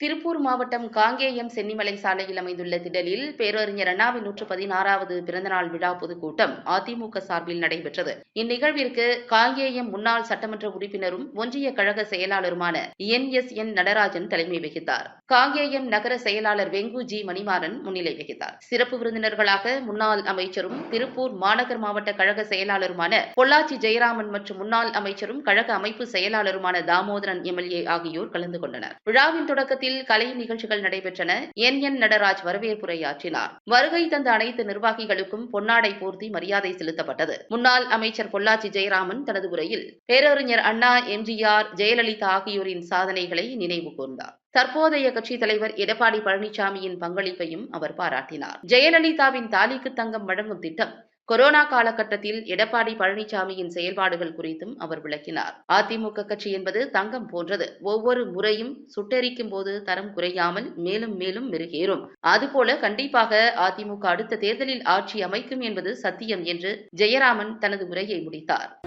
திருப்பூர் மாவட்டம் காங்கேயம் சென்னிமலை சாலையில் அமைந்துள்ள திடலில் பேரறிஞர் அண்ணாவின் நூற்று பதினாறாவது பிறந்தநாள் விழா பொதுக்கூட்டம் அதிமுக சார்பில் நடைபெற்றது. இந்நிகழ்விற்கு காங்கேயம் முன்னாள் சட்டமன்ற உறுப்பினரும் ஒன்றிய கழக செயலாளருமான என் எஸ் என் நடராஜன் தலைமை வகித்தார். காங்கேயம் நகர செயலாளர் வெங்கு ஜி மணிமாறன் முன்னிலை வகித்தார். சிறப்பு விருந்தினர்களாக முன்னாள் அமைச்சரும் திருப்பூர் மாநகர் மாவட்ட கழக செயலாளருமான பொள்ளாச்சி ஜெயராமன் மற்றும் முன்னாள் அமைச்சரும் கழக அமைப்பு செயலாளருமான தாமோதரன் எம்எல்ஏ ஆகியோர் கலந்து கொண்டனர். விழாவின் தொடக்கத்தில் கலை நிகழ்ச்சிகள் நடைபெற்றன. என் என் நடராஜ் வரவேற்புரையாற்றினார் வருகை தந்த அனைத்து நிர்வாகிகளுக்கும் பொன்னாடை போர்த்தி மரியாதை செலுத்தப்பட்டது. முன்னாள் அமைச்சர் பொள்ளாச்சி ஜெயராமன் தனது உரையில் பேரறிஞர் அண்ணா எம்ஜிஆர் ஜெயலலிதா ஆகியோரின் சாதனைகளை நினைவு கூர்ந்தார். தற்போதைய கட்சித் தலைவர் எடப்பாடி பழனிசாமியின் பங்களிப்பையும் அவர் பாராட்டினார். ஜெயலலிதாவின் தாலிக்கு தங்கம் வழங்கும் திட்டம் கொரோனா காலகட்டத்தில் எடப்பாடி பழனிசாமியின் செயல்பாடுகள் குறித்தும் அவர் விளக்கினார். அதிமுக கட்சி என்பது தங்கம் போன்றது. ஒவ்வொரு முறையும் சுட்டெரிக்கும் போது தரம் குறையாமல் மேலும் மேலும் மெருகேறும். அதுபோல கண்டிப்பாக அதிமுக அடுத்த தேர்தலில் ஆட்சி அமைக்கும் என்பது சத்தியம் என்று ஜெயராமன் தனது உரையை முடித்தார்.